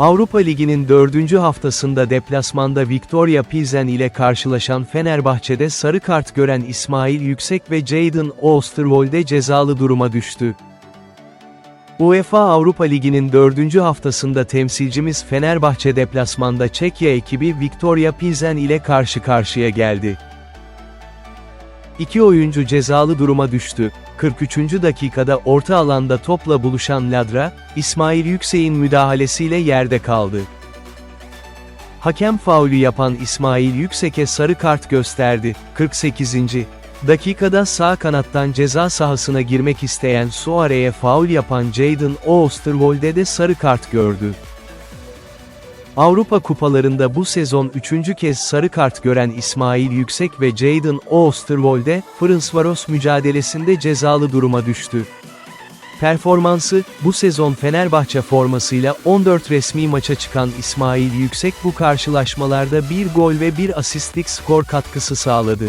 Avrupa Ligi'nin dördüncü haftasında deplasmanda Victoria Pilsen ile karşılaşan Fenerbahçe'de sarı kart gören İsmail Yüksek ve Jadon Oosterwolde cezalı duruma düştü. UEFA Avrupa Ligi'nin dördüncü haftasında temsilcimiz Fenerbahçe deplasmanda Çekya ekibi Victoria Pilsen ile karşı karşıya geldi. İki oyuncu cezalı duruma düştü. 43. dakikada orta alanda topla buluşan Ladra, İsmail Yüksek'in müdahalesiyle yerde kaldı. Hakem faulü yapan İsmail Yüksek'e sarı kart gösterdi. 48. dakikada sağ kanattan ceza sahasına girmek isteyen Suare'ye faul yapan Jadon Oosterwolde de sarı kart gördü. Avrupa kupalarında bu sezon üçüncü kez sarı kart gören İsmail Yüksek ve Jadon Oosterwolde, Ferencvaros mücadelesinde cezalı duruma düştü. Performansı, bu sezon Fenerbahçe formasıyla 14 resmi maça çıkan İsmail Yüksek bu karşılaşmalarda bir gol ve bir asistlik skor katkısı sağladı.